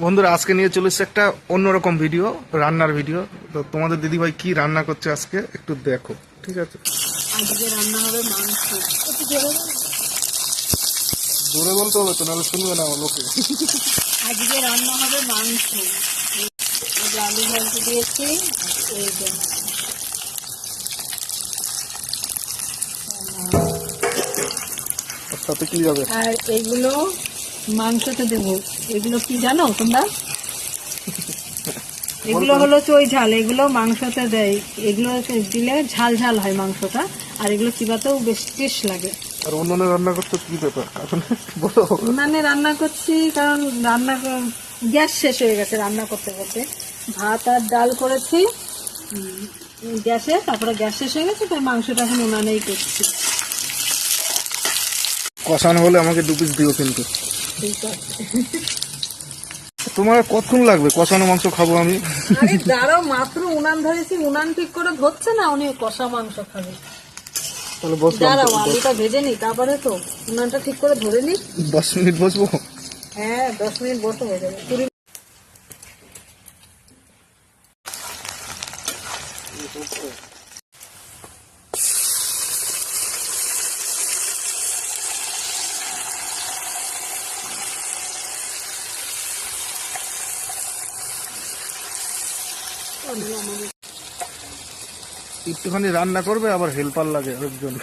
বন্ধুরা আজকে নিয়ে চলে এসেছে একটা অন্যরকম ভিডিও রান্নার ভিডিও তো তোমাদের দিদিভাই কি রান্না করছে আজকে একটু দেখো ঠিক আছে? আজকে রান্না হবে মাংস। জোরে বলো। জোরে বলতে হবে তো নাহলে শুনবে না লোকে। আজকে রান্না হবে মাংস। আলু ভাজি দিয়েছি এই সাথে কি যাবে আর এগুলো মাংসতে দেবো। এগুলো কি জানো তোমরা? এগুলো হলো চই ঝাল এগুলো মাংসতে দেয়। এগুলো দিলে ঝাল ঝাল হয় মাংসটা আর এগুলো চিবাতেও বেশ টেস্ট লাগে। আর অন্যান্য রান্না করতে কি ব্যাপার? কারণ বলো। উনানে রান্না করছি কারণ রান্না গ্যাস শেষ হয়ে গেছে রান্না করতে করতে। ভাত আর ডাল করেছি গ্যাসে তারপরে গ্যাস শেষ হয়ে গেছে তাই মাংসটা এখন উনানেই করছি। কষানো হলে আমাকে দু পিস দিও কিন্তু। তোমার কতক্ষণ লাগবে? কষানো মাংস খাব আমি। আরে দাঁড়াও মাত্র উনান ধরেছি উনান ঠিক করে ধরছে না উনি কষা মাংস খাবে। তাহলে বসলাম। দাঁড়াও আলুটা ভেজে নি তারপরে তো উনানটা ঠিক করে ধরে নি। দশ মিনিট বসবো? হ্যাঁ দশ মিনিট বসে হয়ে যাবে। কুড়ি একটুখানি রান্না করবে আবার হেল্পার লাগে একজন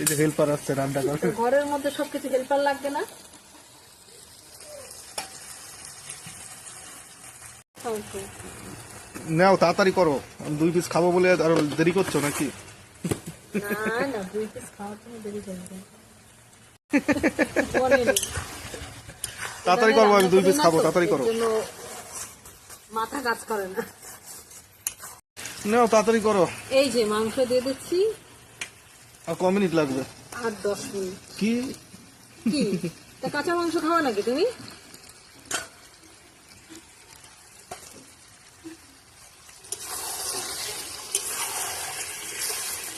এই যে হেল্পার আসছে রান্না করবে। ঘরের মধ্যে সবকিছু হেল্পার লাগবে না? নাও তাড়াতাড়ি করো। আমি দুই পিস খাব বলে আর দেরি করছ নাকি? না না দুই পিস জন্য দেরি করবে তাড়াতাড়ি করব আমি দুই পিস খাব তাড়াতাড়ি করো। মাথা কাজ করে না। নাও তাড়াতাড়ি করো। এই যে মাংস দিয়ে দিচ্ছি। আর ক মিনিট লাগবে? আর দশ মিনিট। কি? কি? তা কাঁচা মাংস খাওয়া নাকি তুমি?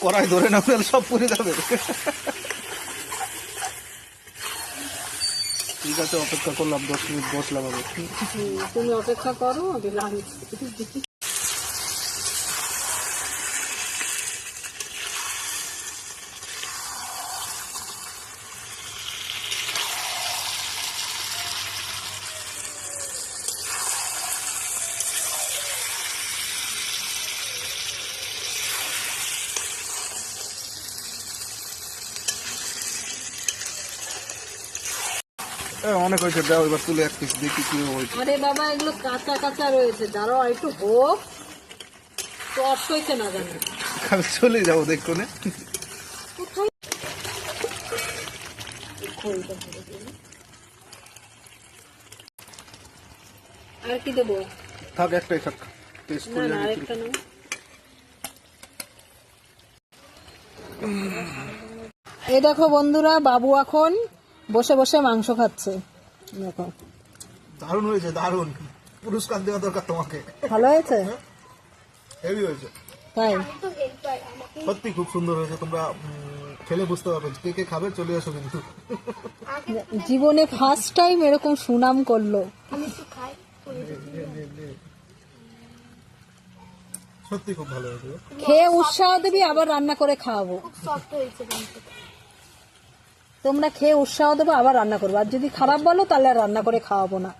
কড়াই ধরে না ফেল সব পুড়ে যাবে। ঠিক আছে অপেক্ষা করলাম দশ মিনিট বসলাম আমি তুমি অপেক্ষা করো আমি অনেক হয়েছে দাও এবার তুলে এক পিস দেখি কি হয়েছে। আরে বাবা এগুলো কাঁচা কাঁচা রয়েছে। দাঁড়াও একটু হোক। টস হয়েছে না জানো। আমি চলে যাব দেখো নে। আর কি দেবো? থাক একটাই থাক টেস্ট করে না আরেকটা নাও। এই দেখো বন্ধুরা বাবু এখন বসে বসে মাংস খাচ্ছে। দেখো। দারুণ হয়েছে দারুণ। পুরস্কার দেওয়া দরকার তোমাকে। ভালো হয়েছে? হেভি হয়েছে। তাই? সত্যি খুব সুন্দর হয়েছে তোমরা খেলে বুঝতে পারবে কে কে খাবে চলে আসো কিন্তু। জীবনে ফার্স্ট টাইম এরকম সুনাম করল। সত্যি খুব ভালো হয়েছে। খেয়ে উৎসাহ দেবি আবার রান্না করে খাওয়াবো। তোমরা খেয়ে উৎসাহ দেবো আবার রান্না করব। আর যদি খারাপ বলো তাহলে আর রান্না করে খাওয়াবো না।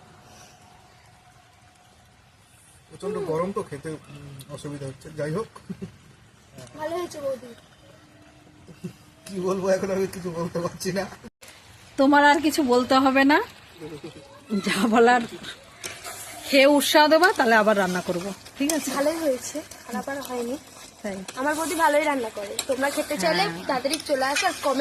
প্রচণ্ড গরম তো খেতে অসুবিধা হচ্ছে। যাই হোক। ভালো হয়েছে বৌদি। কি বলব এখন আমি কিছু বলতে পারছি না। তোমার আর কিছু বলতে হবে না। যা বলার খেয়ে উৎসাহ দেবা তাহলে আবার রান্না করব। ঠিক আছে? ভালোই হয়েছে খারাপ আর হয়নি। আমার বৌদি ভালোই রান্না করে। তোমরা খেতে চাইলে তাড়াতাড়ি চলে আসো আর কমে